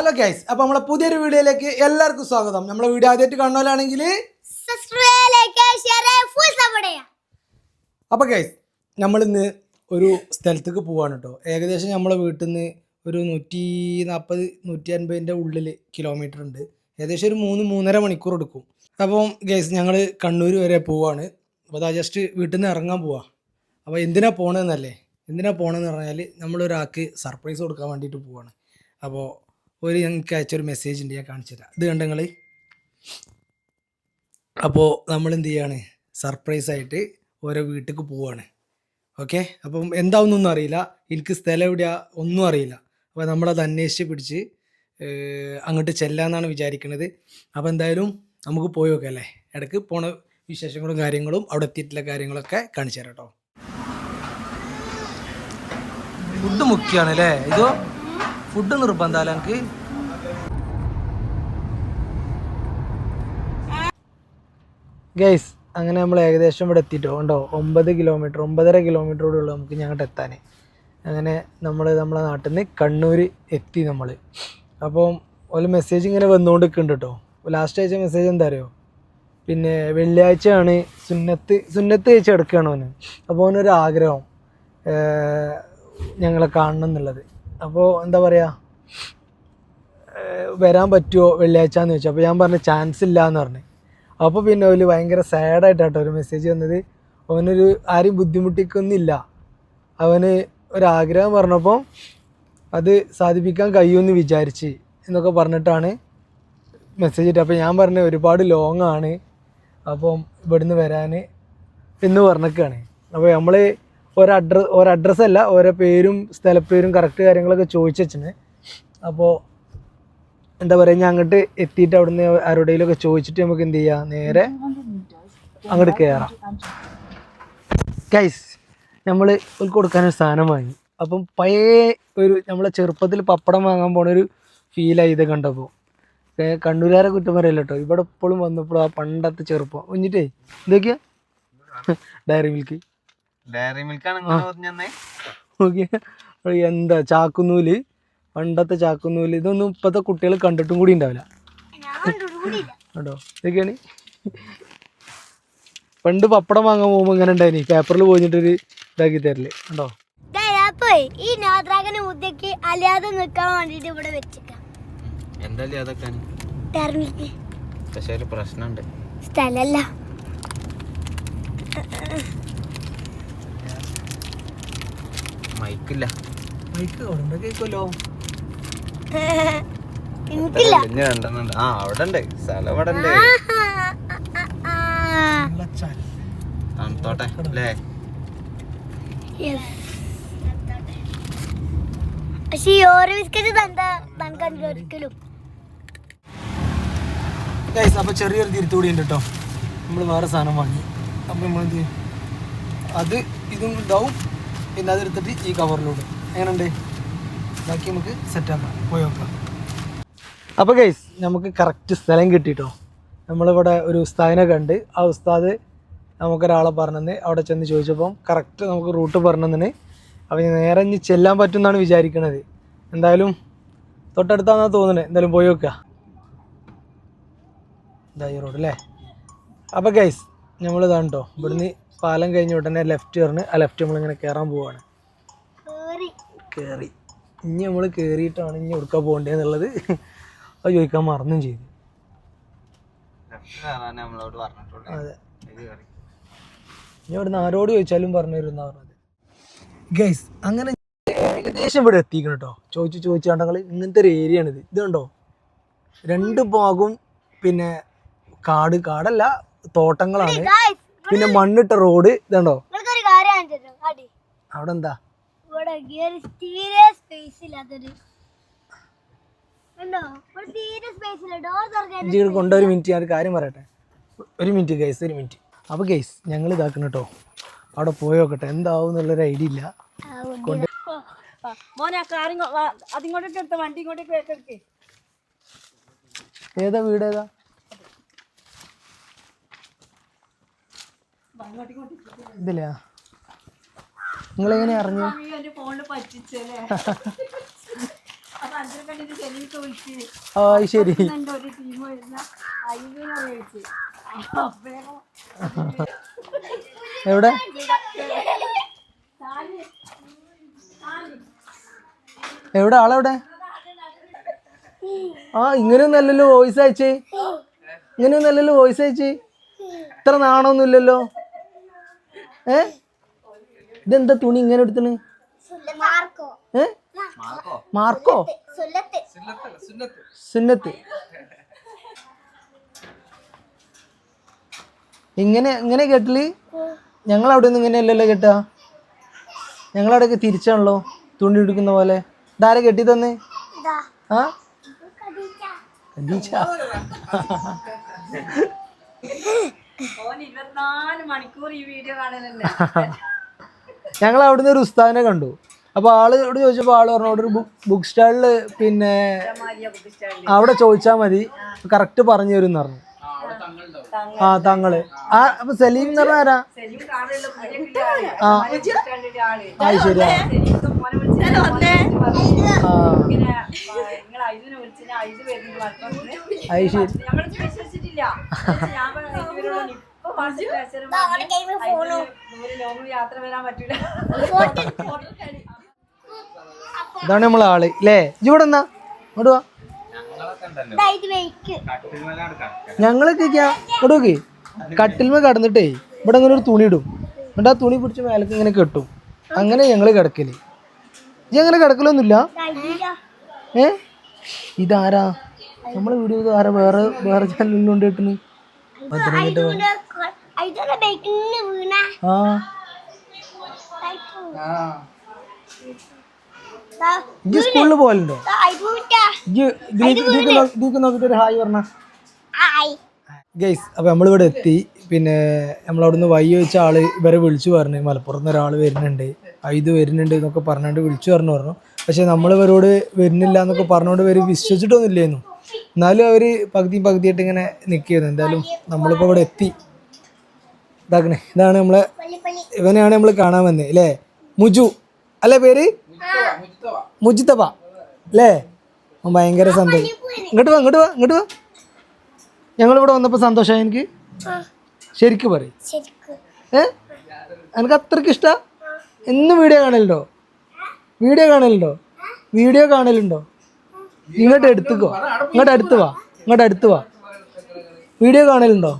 Hello guys അപ്പൊ നമ്മളെ പുതിയൊരു വീഡിയോയിലേക്ക് എല്ലാവർക്കും സ്വാഗതം. നമ്മളെ വീഡിയോ ആദ്യമായിട്ട് കാണുന്നവരാണെങ്കിൽ അപ്പൊ ഗൈസ് നമ്മളിന്ന് ഒരു സ്ഥലത്തേക്ക് പോവാണ് കേട്ടോ ഏകദേശം നമ്മളെ വീട്ടിൽ നിന്ന് ഒരു നൂറ്റി നാൽപ്പത് നൂറ്റി അൻപതിന്റെ ഉള്ളിൽ കിലോമീറ്റർ ഉണ്ട്. ഏകദേശം ഒരു മൂന്ന് മൂന്നര മണിക്കൂർ എടുക്കും. അപ്പം ഗൈസ് ഞങ്ങൾ കണ്ണൂർ വരെ പോവാണ്. അപ്പോൾ അതാ ജസ്റ്റ് വീട്ടിൽ നിന്ന് ഇറങ്ങാൻ പോവാ. അപ്പോൾ എന്തിനാ പോണെന്നല്ലേ? എന്തിനാ പോകണമെന്ന് പറഞ്ഞാൽ നമ്മളൊരാൾക്ക് സർപ്രൈസ് കൊടുക്കാൻ വേണ്ടിയിട്ട് പോവാണ്. അപ്പോൾ ഒരു ഞങ്ങൾക്ക് അയച്ചൊരു മെസ്സേജ് ഉണ്ട് ഞാൻ കാണിച്ചു തരാം. ഇത് കണ്ട നിങ്ങൾ അപ്പോൾ നമ്മൾ എന്ത് ചെയ്യാണ്? സർപ്രൈസ് ആയിട്ട് ഓരോ വീട്ടിലേക്ക് പോവാണ്. ഓക്കെ അപ്പം എന്താവുന്നൊന്നും അറിയില്ല. എനിക്ക് സ്ഥലം എവിടെയാ ഒന്നും അറിയില്ല. അപ്പോൾ നമ്മളത് അന്വേഷിച്ച് പിടിച്ച് അങ്ങോട്ട് ചെല്ലാന്നാണ് വിചാരിക്കുന്നത് അപ്പോൾ എന്തായാലും നമുക്ക് പോയി നോക്കാം അല്ലേ? ഇടയ്ക്ക് പോണ വിശേഷങ്ങളും കാര്യങ്ങളും അവിടെ എത്തിയിട്ടുള്ള കാര്യങ്ങളൊക്കെ കാണിച്ചു തരാം കേട്ടോ. ഫുഡ് മുഖ്യമാണ് അല്ലേ? ഇതോ ഫുഡ് നിർബന്ധമല്ല എനിക്ക് ഗൈസ് അങ്ങനെ നമ്മൾ ഏകദേശം ഇവിടെ എത്തിയിട്ടോ ഉണ്ടോ? ഒമ്പത് കിലോമീറ്റർ ഒമ്പതര കിലോമീറ്ററോടെ ഉള്ളൂ നമുക്ക് ഞങ്ങോട്ട് എത്താൻ അങ്ങനെ നമ്മൾ നമ്മളെ നാട്ടിൽ നിന്ന് കണ്ണൂർ എത്തി നമ്മൾ അപ്പം ഒരു മെസ്സേജ് ഇങ്ങനെ വന്നുകൊണ്ട് നിൽക്കുന്നുണ്ട് കേട്ടോ ലാസ്റ്റ് അയച്ച മെസ്സേജ് എന്താ അറിയോ? പിന്നെ വെള്ളിയാഴ്ചയാണ് സുന്നത്ത് സുന്നത്ത് അയച്ച് എടുക്കുകയാണ് അവന്. അപ്പോൾ അവനൊരു ആഗ്രഹം ഞങ്ങളെ കാണണം എന്നുള്ളത്. അപ്പോൾ എന്താ പറയുക വരാൻ പറ്റുമോ വെള്ളിയാഴ്ച എന്ന് ചോദിച്ചു. അപ്പോൾ ഞാൻ പറഞ്ഞു ചാൻസ് ഇല്ല എന്ന് പറഞ്ഞു. അപ്പോൾ പിന്നെ ഓൽ ഭയങ്കര സാഡായിട്ടാട്ടോ ഒരു മെസ്സേജ് വന്നത്. അവനൊരു ആരെയും ബുദ്ധിമുട്ടിക്കൊന്നുമില്ല അവന് ഒരാഗ്രഹം പറഞ്ഞപ്പോൾ അത് സാധിപ്പിക്കാൻ കഴിയുമെന്ന് വിചാരിച്ച് എന്നൊക്കെ പറഞ്ഞിട്ടാണ് മെസ്സേജ് ഇട്ടത്. അപ്പോൾ ഞാൻ പറഞ്ഞു ഒരുപാട് ലോങ് ആണ്. അപ്പം ഇവിടുന്ന് വരാൻ എന്ന് പറഞ്ഞേക്കാണ്. അപ്പോൾ നമ്മൾ ഒരു അഡ്രസ് ഒരു അഡ്രസ്സ് അല്ല ഓരോ പേരും സ്ഥലപ്പേരും കറക്റ്റ് കാര്യങ്ങളൊക്കെ ചോദിച്ചു വെച്ചിന് അപ്പോൾ എന്താ പറയുക ഞാൻ അങ്ങോട്ട് എത്തിയിട്ട് അവിടുന്ന് ആരുടെയിലൊക്കെ ചോദിച്ചിട്ട് നമുക്ക് എന്ത് ചെയ്യാം? നേരെ അങ്ങോട്ട് കയറാം കൈസ് നമ്മൾ കൊടുക്കാനൊരു സാധനം വാങ്ങി. അപ്പം പഴയ ഒരു നമ്മളെ ചെറുപ്പത്തിൽ പപ്പടം വാങ്ങാൻ പോണ ഒരു ഫീലായി ഇത് കണ്ടപ്പോൾ കണ്ണൂരുകാരെ കുറ്റം പറയല്ല കേട്ടോ ഇവിടെ എപ്പോഴും വന്നപ്പോഴും ആ പണ്ടത്തെ ചെറുപ്പം. എന്നിട്ടേ ഇതൊക്കെയാ ഡയറി മിൽക്ക് ഡയറി മിൽക്കാണ് എന്താ ചാക്കുന്നൂൽ? പണ്ടത്തെ ചാക്കുന്നൂൽ. ഇതൊന്നും ഇപ്പത്തെ കുട്ടികൾ കണ്ടിട്ടും കൂടി ഉണ്ടാവില്ല. കേട്ടോ ഇതൊക്കെയാണ്. പണ്ട് പപ്പടം വാങ്ങാൻ പോകുമ്പോൾ ഇങ്ങനെ ഉണ്ടായിനി. പേപ്പറിൽ പോയിട്ടൊരു ഇതാക്കി തരൽ. കണ്ടോ? ഈ നാദ്രാഗന് മുദ്ദക്ക് അല്ലാതെ നിൽക്കാൻ വേണ്ടിട്ട് ഇവിടെ വെച്ചേക്കാം. എന്താ അതൊക്കെ പക്ഷെ ഒരു പ്രശ്നമുണ്ട്. സ്ഥലല്ല. മൈക്കില്ല. മൈക്ക് അവിടെ കേൾക്കുമല്ലോ അപ്പൊ ആ അവിടെ ഉണ്ട് സ്ഥലം ഇവിടെ ഉണ്ട് തണുത്തോട്ടെ അല്ലേ? പക്ഷെ ഈ ഓരോ ബിസ്ക്കറ്റ് തന്ത തനക്ക് ഒരിക്കലും. ഗൈസ് അപ്പോൾ ചെറിയൊരു തിരുത്തുകൂടി ഉണ്ട് കേട്ടോ. നമ്മൾ വേറെ സാധനം വാങ്ങി. അപ്പോൾ നമ്മൾ എന്ത് ചെയ്യും? അത് ഇതും ഉണ്ടാവും പിന്നെ അതെടുത്തിട്ട് ഈ കവറിലൂടെ. എങ്ങനെയുണ്ട്? ബാക്കി നമുക്ക് സെറ്റാക്കാം പോയി നോക്കാം. അപ്പോൾ ഗൈസ് നമുക്ക് കറക്റ്റ് സ്ഥലം കിട്ടിയിട്ടോ നമ്മളിവിടെ ഒരു ഉസ്താദിനെ കണ്ട് ആ ഉസ്താദ് നമുക്കൊരാളെ പറഞ്ഞെന്ന് അവിടെ ചെന്ന് ചോദിച്ചപ്പം കറക്റ്റ് നമുക്ക് റൂട്ട് പറഞ്ഞെന്ന്. അപ്പോൾ നേരെ ഇനി ചെല്ലാൻ പറ്റും എന്നാണ് വിചാരിക്കണത്. എന്തായാലും തൊട്ടടുത്താണെന്നാണ് തോന്നുന്നത് എന്തായാലും പോയി നോക്കുക ഇതാ ഈ റോഡ് അല്ലേ അപ്പോൾ ഗൈസ് നമ്മൾ ഇതാണ് കേട്ടോ ഇവിടുന്ന് പാലം കഴിഞ്ഞ ഉടനെ ലെഫ്റ്റ് പറഞ്ഞ് ആ ലെഫ്റ്റ് നമ്മളിങ്ങനെ കയറാൻ പോവാണ്. കയറി ഇനി നമ്മൾ കയറിയിട്ടാണ് ഇനി എടുക്കാൻ പോകേണ്ടതെന്നുള്ളത് അത് ചോദിക്കാൻ മറന്നും ചെയ്തു. നമ്മളോട് അവിടെ അതെ. ഇനി ഇവിടുന്ന് ആരോട് ചോദിച്ചാലും പറഞ്ഞു തരുന്ന പറഞ്ഞത്. ഗൈസ് അങ്ങനെ ഏകദേശം ഇവിടെ എത്തിക്കണം കേട്ടോ ചോദിച്ചു ചോദിച്ചാണ്ടങ്ങൾ ഇങ്ങനത്തെ ഒരു ഏരിയ ആണിത്. ഇതുണ്ടോ രണ്ട് ഭാഗവും പിന്നെ കാട് കാടല്ല തോട്ടങ്ങളാണ്. പിന്നെ മണ്ണിട്ട റോഡ് ഇതുണ്ടോ. അവിടെ എന്താ കൊണ്ട ഒരു മിനിറ്റ് ഞാൻ കാര്യം പറയട്ടെ. ഒരു മിനിറ്റ് ഗൈസ് ഒരു മിനിറ്റ് അപ്പൊ ഗൈസ് ഞങ്ങൾ ഇതാക്കണം കേട്ടോ അവിടെ പോയി നോക്കട്ടെ എന്താവും എന്നുള്ളൊരു ഐഡിയ ഇല്ല കൊണ്ട് ഏതാ വീട് ഏതാ? കണ്ടിട്ട് എങ്ങനെ അറിഞ്ഞു? ആ ശരി. എവിടെ? എവിടെ? ആളെവിടെ? ആ ഇങ്ങനെയൊന്നല്ലല്ലോ വോയിസ് അയച്ചേ. ഇങ്ങനെയൊന്നല്ലല്ലോ വോയിസ് അയച്ചേ. ഇത്ര നാണമൊന്നുമില്ലല്ലോ ഏ? ഇതെന്താ തുണി ഇങ്ങനെ എടുത്തണ്? മാർക്കോ. ഏ? മാർക്കോ? സുല്ലത്ത്. സുന്നത്ത്. ഇങ്ങനെ ഇങ്ങനെ കേട്ടിൽ? ഞങ്ങൾ അവിടെ ഒന്നും ഇങ്ങനെയല്ലല്ലോ കേട്ടാ ഞങ്ങളവിടെയൊക്കെ തിരിച്ചാണല്ലോ തുണി എടുക്കുന്ന പോലെ. ഇതാരെ കെട്ടി തന്നെ ഇതാ. ആ? ഖദീജ. ഓൻ ഇരുപത്തിനാല് മണിക്കൂർ ഈ വീഡിയോ കാണലല്ലേ ഞങ്ങൾ അവിടുന്ന് ഒരു ഉസ്താദിനെ കണ്ടു. അപ്പോൾ ആൾ ഇവിടെ ചോദിച്ചപ്പോൾ ആൾ പറഞ്ഞു അവിടെ ഒരു ബുക്ക് സ്റ്റാളിൽ പിന്നെ അവിടെ ചോദിച്ചാൽ മതി. കറക്റ്റ് പറഞ്ഞു തരും എന്ന് പറഞ്ഞു. ആ തങ്ങൾ. ആ അപ്പൊ സലീം എന്ന് പറഞ്ഞ ആരാ? ആ. ശരിയാ. ആ. ശരി. യാത്ര വരാൻ പറ്റൂല. ഇതാണ് നമ്മളെ ആൾ അല്ലേ ഇവിടെ എന്നാ ഇങ്ങോട്ട് വാ. ഇതാ ഇത് വെയ്ക്ക്. ഞങ്ങളൊക്കെ ഇങ്ങോട്ട് കട്ടിൽമ കടന്നിട്ടേ ഇവിടെ ഇങ്ങനെ ഒരു തുണി ഇടും. എന്നിട്ട് ആ തുണി പിടിച്ച് മേലക്ക് ഇങ്ങനെ കെട്ടും. അങ്ങനെ ഞങ്ങൾ കിടക്കൽ. ഇജ്ജ് അങ്ങനെ കിടക്കലൊന്നുമില്ല? ഏ? ഇതാരാ? നമ്മളെ വീഡിയോ ഇത് ആരാ? വേറെ വേറെ ചാനലിൽ കൊണ്ട് ആ. ഇജ്ജ് സ്കൂളിൽ പോകലുണ്ടോ നോക്കിട്ട് ഒരു ഹായ് പറഞ്ഞ. ഗൈസ് അപ്പോൾ നമ്മളിവിടെ എത്തി. പിന്നെ നമ്മളവിടുന്ന് വൈ വെച്ച ആൾ ഇവരെ വിളിച്ചു പറഞ്ഞു. മലപ്പുറത്ത് നിന്ന് ഒരാൾ വരുന്നുണ്ട്. ഇത് വരുന്നുണ്ട് എന്നൊക്കെ പറഞ്ഞുകൊണ്ട് വിളിച്ചു പറഞ്ഞു പറഞ്ഞു. പക്ഷെ നമ്മൾ ഇവരോട് വരുന്നില്ല എന്നൊക്കെ പറഞ്ഞുകൊണ്ട് ഇവർ വിശ്വസിച്ചിട്ടൊന്നുമില്ലായിരുന്നു എന്നാലും അവർ പകുതിയും പകുതിയായിട്ട് ഇങ്ങനെ നിക്കുന്നു എന്തായാലും നമ്മളിപ്പോൾ ഇവിടെ എത്തി. ഇതാക്കണേ. ഇതാണ് നമ്മളെ ഇവനെയാണ് നമ്മൾ കാണാൻ വന്നത് അല്ലേ? മുജു. അല്ലേ പേര്? മുജിത്തപ്പ അല്ലേ? ഭയങ്കര സന്തോഷം. ഇങ്ങോട്ട് വാ ഇങ്ങോട്ട് വാ ഇങ്ങോട്ട് വാ. ഞങ്ങൾ ഞങ്ങളിവിടെ വന്നപ്പോൾ സന്തോഷമായി എനിക്ക്? ശരിക്ക് പറയും. ഏ? എനിക്ക് അത്രയ്ക്ക് ഇഷ്ട? എന്നും വീഡിയോ കാണലുണ്ടോ? വീഡിയോ കാണലുണ്ടോ? വീഡിയോ കാണലുണ്ടോ? ഇങ്ങോട്ട് എടുത്തുക്കോ. ഇങ്ങോട്ട് അടുത്ത് വാ. ഇങ്ങോട്ട് അടുത്ത് വാ. വീഡിയോ കാണലുണ്ടോ?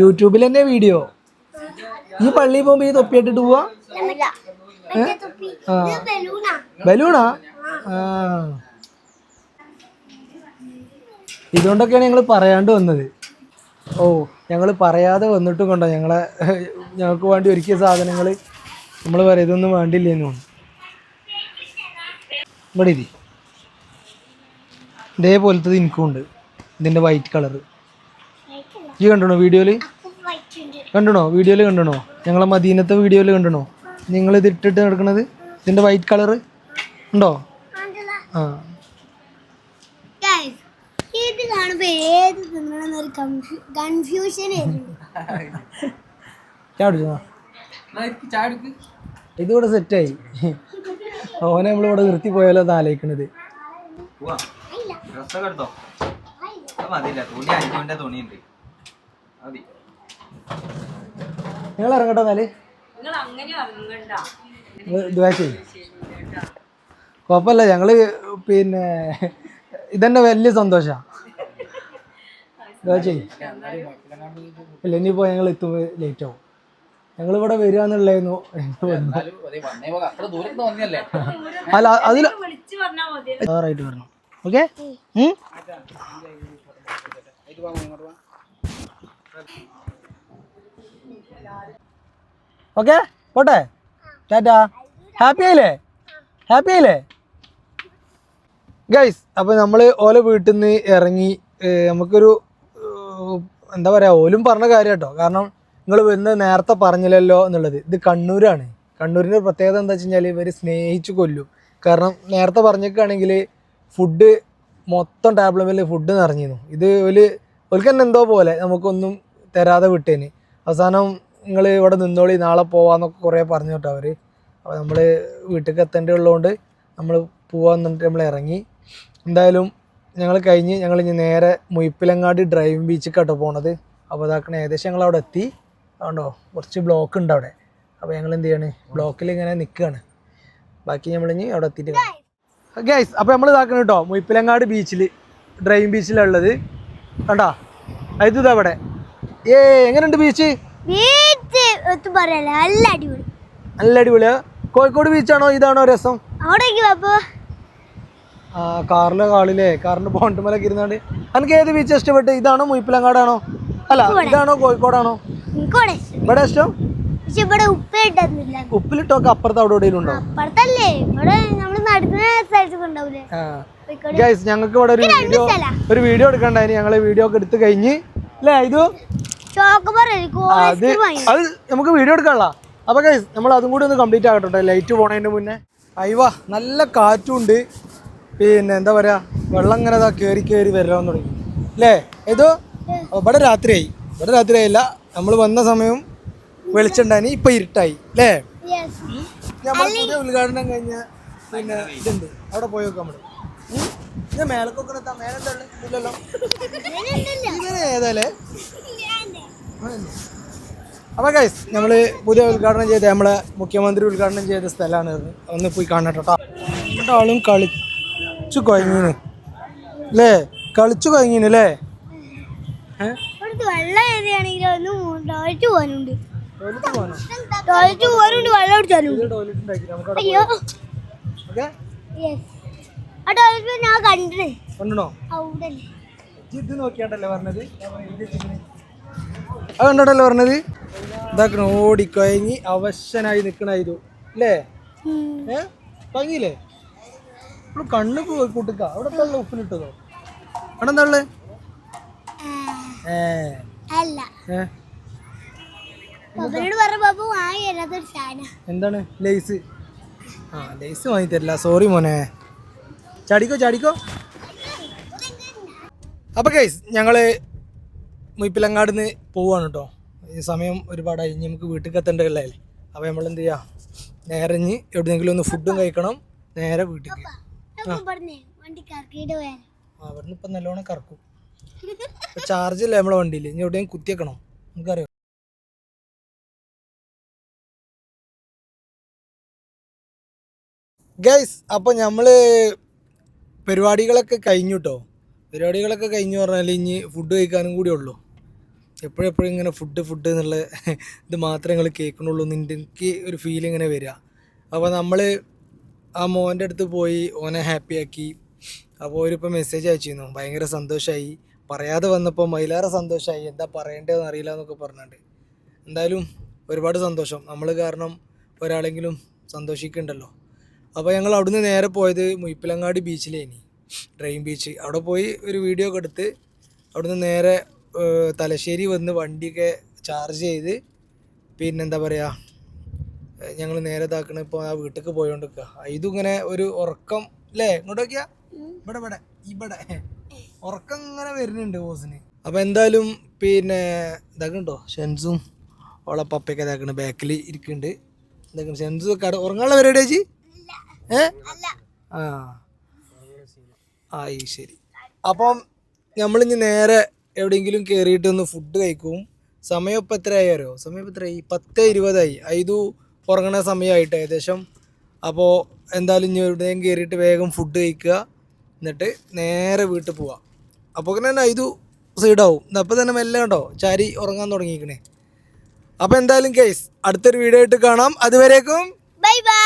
യൂട്യൂബിൽ തന്നെ വീഡിയോ. ഈ പള്ളിയിൽ പോകുമ്പോ ഈ തൊപ്പി ഇട്ടിട്ട് പോവാ? ബലൂണാ? ഇതുകൊണ്ടൊക്കെയാണ് ഞങ്ങൾ പറയാണ്ട് വന്നത്. ഓ ഞങ്ങൾ പറയാതെ വന്നിട്ടും കൊണ്ടോ ഞങ്ങളെ ഞങ്ങൾക്ക് വേണ്ടി ഒരുക്കിയ സാധനങ്ങൾ നമ്മൾ പറയാം ഇതൊന്നും വേണ്ടില്ലേന്ന് ഇവിടെ ഇരി. ഇതേപോലത്തത് എനിക്കും ഉണ്ട്. ഇതിന്റെ വൈറ്റ് കളറ് ഈ കണ്ടണോ വീഡിയോയിൽ കണ്ടണോ? വീഡിയോയിൽ കണ്ടണോ? ഞങ്ങളെ മദീനത്തെ വീഡിയോയിൽ കണ്ടണോ? നിങ്ങൾ ഇത് ഇട്ടിട്ട് നടക്കണത്? ഇതിന്റെ വൈറ്റ് കളറ് ഉണ്ടോ? ആ. ഇത് കാണുമ്പോൾ ഏത് തിന്നണമെന്നൊരു കൺഫ്യൂഷൻ ആയിരുന്നു. ചാടിച്ചോ? ഇതിവിടെ സെറ്റായി ഓനെ നമ്മൾ ഇവിടെ നിർത്തി പോയാലോ എന്ന് ആലോചിക്കണത്. ഡ്രസ്സൊക്കെ എടുത്തോ. അത് മതിയില്ല തുണി അഞ്ചുവിന്റെ തുണിയുണ്ട്. മതി. നിങ്ങൾ ഇറങ്ങട്ടോ എന്നാൽ? കുഴപ്പമില്ല ഞങ്ങൾ പിന്നെ ഇതന്നെ വലിയ സന്തോഷമാണ് ഇല്ല ഇനിയിപ്പോ ഞങ്ങൾ എത്തുമ്പോൾ ലേറ്റ് ആവും. ഞങ്ങൾ ഇവിടെ വരിക എന്നുള്ളായിരുന്നു അല്ല അതിൽ റൈറ്റ് വരണം. ഓക്കെ ഓക്കെ പോട്ടെ? ടാറ്റാ? ഹാപ്പി ആയില്ലേ? ഹാപ്പി ആയില്ലേ? ഗൈസ് അപ്പോൾ നമ്മൾ ഓല വീട്ടിൽ നിന്ന് ഇറങ്ങി നമുക്കൊരു എന്താ പറയുക ഓലും പറഞ്ഞ കാര്യം കേട്ടോ. കാരണം നിങ്ങൾ വരുന്നത് നേരത്തെ പറഞ്ഞില്ലല്ലോ എന്നുള്ളത്. ഇത് കണ്ണൂരാണ്. കണ്ണൂരിന്റെ പ്രത്യേകത എന്താ വെച്ച് കഴിഞ്ഞാൽ ഇവർ സ്നേഹിച്ച് കൊല്ലും. കാരണം നേരത്തെ പറഞ്ഞേക്കാണെങ്കിൽ ഫുഡ് മൊത്തം ടേബിൾ മേലെ ഫുഡ് നിറഞ്ഞിരുന്നു. ഇത് ഒരു ഓൽക്ക് തന്നെ എന്തോ പോലെ നമുക്കൊന്നും തരാതെ വിട്ടേന്. അവസാനം നിങ്ങൾ ഇവിടെ നിന്നോളി നാളെ പോവാന്നൊക്കെ കുറേ പറഞ്ഞു കേട്ടോ അവർ അപ്പോൾ നമ്മൾ വീട്ടിലേക്ക് എത്തേണ്ടി ഉള്ളതുകൊണ്ട് നമ്മൾ പോവാന്ന് പറഞ്ഞിട്ട് നമ്മൾ ഇറങ്ങി. എന്തായാലും ഞങ്ങൾ കഴിഞ്ഞ് ഞങ്ങൾ ഇനി നേരെ മുയിപ്പിലങ്ങാടി ഡ്രൈവിംഗ് ബീച്ചിൽ കേട്ടോ പോണത്. അപ്പോൾ അതാക്കണേ ഏകദേശം ഞങ്ങൾ അവിടെ എത്തി. അതുകൊണ്ടോ കുറച്ച് ബ്ലോക്ക് ഉണ്ട് അവിടെ. അപ്പോൾ ഞങ്ങൾ എന്ത് ചെയ്യാണ്? ബ്ലോക്കിൽ ഇങ്ങനെ നിൽക്കുകയാണ് ബാക്കി നമ്മളിനി അവിടെ എത്തിയിട്ട് ഗൈസ് അപ്പോൾ നമ്മൾ ഇതാക്കണം കേട്ടോ. മുയിപ്പിലങ്ങാട് ബീച്ചിൽ ഡ്രൈവിംഗ് ബീച്ചിലുള്ളത് കണ്ടാ? അത് ഇതാ അവിടെ ഏ എങ്ങനെയുണ്ട് ബീച്ച് നല്ല അടിപൊളി. നല്ല അടിപൊളിയാ. കോഴിക്കോട് ബീച്ചാണോ ഇതാണോ രസം? ആ കാറിലെ കാളിലെ കാറിന്റെ ബോണ്ടുമലൊക്കെ ഇരുന്നാണ്ട്. അനക്ക് ഏത് ബീച്ച് ഇഷ്ടപ്പെട്ട്? ഇതാണോ മുയിപ്പിലങ്ങാടാണോ? അല്ല ഇതാണോ കോഴിക്കോടാണോ? ഇവിടെ ഇഷ്ടം? ഇവിടെ ഉപ്പ് കിട്ടുന്നില്ല ഉപ്പിലിട്ടൊക്കെ അപ്പുറത്ത് അവിടെ എവിടെയെങ്കിലും ഉണ്ടോ? അപ്പുറത്തല്ലേ. ഇവിടെ നമ്മൾ നടക്കുന്ന ഗൈസ് ഞങ്ങൾക്ക് ഇവിടെ ഒരു വീഡിയോ ഒരു വീഡിയോ എടുക്കണ്ടായി ഞങ്ങൾ വീഡിയോ ഒക്കെ എടുത്തു കഴിഞ്ഞ് അല്ലേ ഇത്? അത് അത് നമുക്ക് വീഡിയോ എടുക്കാനുള്ള. അപ്പൊ ഗൈസ് നമ്മൾ അതും കൂടി ഒന്ന് കംപ്ലീറ്റ് ആകട്ടെ ലൈറ്റ് പോണതിന്റെ മുന്നേ. അയവാ നല്ല കാറ്റും ഉണ്ട് പിന്നെ എന്താ പറയാ വെള്ളം ഇങ്ങനെ കേറി കയറി കയറി വരാൻ തുടങ്ങി. അല്ലേ ഏതോ? ഇവിടെ രാത്രിയായി. ഇവിടെ രാത്രിയായില്ല. നമ്മൾ വന്ന സമയം വെളിച്ചുണ്ടായി ഇപ്പൊ ഇരുട്ടായി അല്ലേ? നമ്മൾ പുതിയ ഉദ്ഘാടനം കഴിഞ്ഞ പിന്നെ ഇതുണ്ട്. അവിടെ പോയി നോക്കാം നമ്മൾ. ഞാൻ മേലക്കൊക്കെ എത്താം മേലെ എന്താ ഉള്ളത്? ഇല്ലല്ലോ. ഇവന് ഏതാലേ അപ്പൊ ഗൈസ് നമ്മൾ പുതിയ ഉദ്ഘാടനം ചെയ്ത നമ്മളെ മുഖ്യമന്ത്രി ഉദ്ഘാടനം ചെയ്ത സ്ഥലമാണ് ഒന്ന് പോയി കാണട്ടോ ആളും കളിച്ചു കൊയങ്ങീന്. അല്ലേ? കളിച്ചു കൊയങ്ങീന് അല്ലേ? ഏഹ് ഇവിടുത്തെ വെള്ളം ഏരിയാണെങ്കിൽ ഒന്ന് ടോയ്ലറ്റ് പോകാനുണ്ട്. ടോയ്ലറ്റ് പോകാനോ? ടോയ്ലറ്റ് പോകാനുണ്ട് വെള്ളം അടിച്ചാലും ടോയ്ലറ്റ് അയ്യോ. ആ ടോയ്ലറ്റ് ഞാൻ കണ്ടേ കണ്ടോ അവിടെ. ഇത് നോക്കിയാണ്ടല്ലേ പറഞ്ഞത്? അത് കണ്ടോണ്ടല്ലേ പറഞ്ഞത്? ഇതാക്കണ ഓടിക്കഴങ്ങി അവശനായി നിക്കണ ഇത് അല്ലേ ഏ? ഭംഗിയില്ലേ? കണ്ണു പോയി കൂട്ടുക്ക. അവിടെ ഉപ്പിനിട്ടതോ ഉപ്പിലിട്ടതോ? അവിടെ എന്താ ഉള്ളത് ഏ അല്ല. എന്താണ്? ലേസ്. ആ ലേസ് വാങ്ങി തരില്ല. സോറി മോനെ. ചാടിക്കോ ചാടിക്കോ. അപ്പോൾ കേസ് ഞങ്ങൾ മുയിപ്പിലങ്ങാട് നിന്ന് പോവാണ് കേട്ടോ ഈ സമയം ഒരുപാടായി. നമുക്ക് വീട്ടിൽ എത്തേണ്ടതല്ലേ അപ്പോൾ നമ്മൾ എന്ത് ചെയ്യാം നേരെ ഇനി എവിടെയെങ്കിലും ഒന്ന് ഫുഡും കഴിക്കണം. നേരെ വീട്ടിൽ ആ അവിടുന്ന് ഇപ്പം നല്ലോണം കറക്കും. ചാർജ് ഇല്ല നമ്മളെ വണ്ടിയിൽ ഇനി എവിടെയും കുത്തിയേക്കണം നമുക്കറിയാം. ഗൈസ് അപ്പോൾ നമ്മൾ പരിപാടികളൊക്കെ കഴിഞ്ഞു കേട്ടോ പരിപാടികളൊക്കെ കഴിഞ്ഞു പറഞ്ഞാൽ ഇനി ഫുഡ് കഴിക്കാനും കൂടി ഉള്ളൂ. എപ്പോഴെപ്പോഴും ഇങ്ങനെ ഫുഡ് ഫുഡ് എന്നുള്ള ഇത് മാത്രമേ നിങ്ങൾ കേൾക്കണുള്ളൂ എന്ന് എനിക്ക് ഒരു ഫീൽ ഇങ്ങനെ വരിക. അപ്പോൾ നമ്മൾ ആ മോന്റെ അടുത്ത് പോയി ഓനെ ഹാപ്പിയാക്കി അപ്പോൾ ഒരിപ്പോൾ മെസ്സേജ് അയച്ചിരുന്നു. ഭയങ്കര സന്തോഷമായി പറയാതെ വന്നപ്പോൾ മൈലാറ സന്തോഷമായി എന്താ പറയേണ്ടതെന്ന് അറിയില്ല എന്നൊക്കെ പറഞ്ഞിട്ട് എന്തായാലും ഒരുപാട് സന്തോഷം. നമ്മൾ കാരണം ഒരാളെങ്കിലും സന്തോഷിക്കുന്നുണ്ടല്ലോ അപ്പോൾ ഞങ്ങൾ അവിടുന്ന് നേരെ പോയത് മുയിപ്പിലങ്ങാടി ബീച്ചിലേനി. Drain beach. അവിടെ പോയി ഒരു വീഡിയോ ഒക്കെ എടുത്ത് അവിടുന്ന് നേരെ തലശ്ശേരി വന്ന് വണ്ടിയൊക്കെ ചാർജ് ചെയ്ത് പിന്നെന്താ പറയുക ഞങ്ങൾ നേരെ ഇതാക്കണ ഇപ്പോൾ ആ വീട്ടിലേക്ക് പോയോണ്ടിരിക്കുക ഇതും ഇങ്ങനെ ഒരു ഉറക്കം അല്ലേ ഇങ്ങോട്ട് നോക്കിയാ? ഇവിടെ ഇവിടെ ഇവിടെ. ഉറക്കം ഇങ്ങനെ വരുന്നുണ്ട് ബോസിന്. അപ്പോൾ എന്തായാലും പിന്നെ ഇതാക്കണ്ടോ? ഷെൻസും ഓളെ പപ്പയൊക്കെ ഇതാക്കണ ബാക്കിൽ ഇരിക്കുന്നുണ്ട് ഇതാക്കണ. ഷെൻസും ഒക്കെ ഉറങ്ങാനുള്ള പരിപാടി ചേച്ചി? ഏ? ആ. ആയി ശരി. അപ്പം നമ്മളിനി നേരെ എവിടെയെങ്കിലും കയറിയിട്ട് ഒന്ന് ഫുഡ് കഴിക്കും. സമയം ഇപ്പം എത്രയായി അറിയോ? സമയം ഇപ്പം എത്രയായി? പത്ത് ഇരുപതായി. ഐതു ഉറങ്ങണ സമയമായിട്ട് ഏകദേശം. അപ്പോൾ എന്തായാലും ഇനി എവിടെയെങ്കിലും കയറിയിട്ട് വേഗം ഫുഡ് കഴിക്കുക. എന്നിട്ട് നേരെ വീട്ടിൽ പോവാം. അപ്പോൾ തന്നെ ഐതു സൈഡാവും. അപ്പോൾ തന്നെ മെല്ലെ ഉണ്ടോ ചാരി ഉറങ്ങാൻ തുടങ്ങിയിരിക്കണേ. അപ്പോൾ എന്തായാലും കേസ് അടുത്തൊരു വീഡിയോ ആയിട്ട് കാണാം. അതുവരേക്കും ബൈ ബൈ